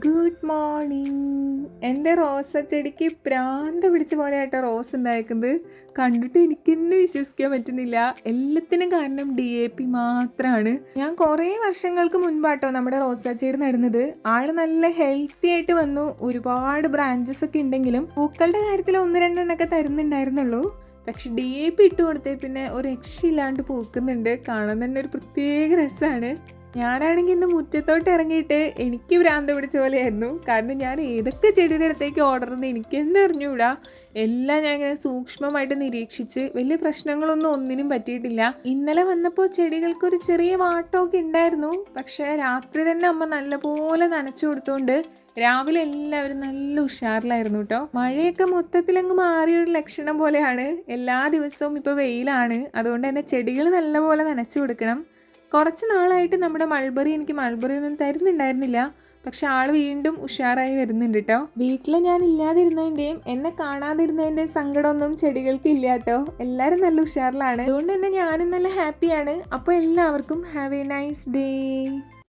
Good morning എന്റെ റോസ ചെടിക്ക് പ്രാന്ത പിടിച്ച പോലെ ആട്ടോ റോസ് ഉണ്ടായിരിക്കുന്നത് കണ്ടിട്ട് എനിക്ക് തന്നെ വിശ്വസിക്കാൻ പറ്റുന്നില്ല. എല്ലാത്തിനും കാരണം ഡി എ പി മാത്രമാണ് ഞാൻ കുറേ വർഷങ്ങൾക്ക് മുൻപാട്ടോ നമ്മുടെ റോസാ ചെടി നടുന്നത്. ആൾ നല്ല ഹെൽത്തി ആയിട്ട് വന്നു. ഒരുപാട് ബ്രാഞ്ചസ് ഒക്കെ ഉണ്ടെങ്കിലും പൂക്കളുടെ കാര്യത്തിൽ ഒന്ന് രണ്ടെണ്ണൊക്കെ തരുന്നുണ്ടായിരുന്നുള്ളൂ. പക്ഷെ ഡി എ പി ഇട്ട് കൊടുത്തേ പിന്നെ ഒരു രക്ഷയില്ലാണ്ട് പൂക്കുന്നുണ്ട്. കാണാൻ തന്നെ ഒരു പ്രത്യേക രസമാണ് ഞാനാണെങ്കിൽ ഇന്ന് മുറ്റത്തോട്ട് ഇറങ്ങിയിട്ട് എനിക്ക് ഭ്രാന്ത് പിടിച്ച പോലെയായിരുന്നു. കാരണം ഞാൻ ഏതൊക്കെ ചെടിയുടെ അടുത്തേക്ക് ഓർഡർ എന്ന് എനിക്ക് തന്നെ അറിഞ്ഞുകൂടാ എല്ലാം ഞാൻ ഇങ്ങനെ സൂക്ഷ്മമായിട്ട് നിരീക്ഷിച്ച് വലിയ പ്രശ്നങ്ങളൊന്നും ഒന്നിനും പറ്റിയിട്ടില്ല. ഇന്നലെ വന്നപ്പോൾ ചെടികൾക്ക് ഒരു ചെറിയ വാട്ടമൊക്കെ ഉണ്ടായിരുന്നു. പക്ഷേ രാത്രി തന്നെ അമ്മ നല്ലപോലെ നനച്ചു കൊടുത്തോണ്ട് രാവിലെ എല്ലാവരും നല്ല ഉഷാറിലായിരുന്നു കേട്ടോ. മഴയൊക്കെ മൊത്തത്തിലങ്ങ് മാറിയൊരു ലക്ഷണം പോലെയാണ്. എല്ലാ ദിവസവും ഇപ്പോൾ വെയിലാണ്. അതുകൊണ്ട് തന്നെ ചെടികൾ നല്ലപോലെ നനച്ചു കൊടുക്കണം. കുറച്ച് നാളായിട്ട് നമ്മുടെ മൾബറി എനിക്ക് മൾബറി ഒന്നും തരുന്നുണ്ടായിരുന്നില്ല. പക്ഷെ ആൾ വീണ്ടും ഉഷാറായി വരുന്നുണ്ട് കേട്ടോ വീട്ടിൽ ഞാൻ ഇല്ലാതിരുന്നതിന്റെയും എന്നെ കാണാതിരുന്നതിന്റെ സങ്കടമൊന്നും ചെടികൾക്ക് ഇല്ല കേട്ടോ എല്ലാവരും നല്ല ഉഷാറിലാണ്. അതുകൊണ്ട് തന്നെ ഞാനും നല്ല ഹാപ്പിയാണ്. അപ്പോൾ എല്ലാവർക്കും ഹാവ് എ നൈസ് ഡേ.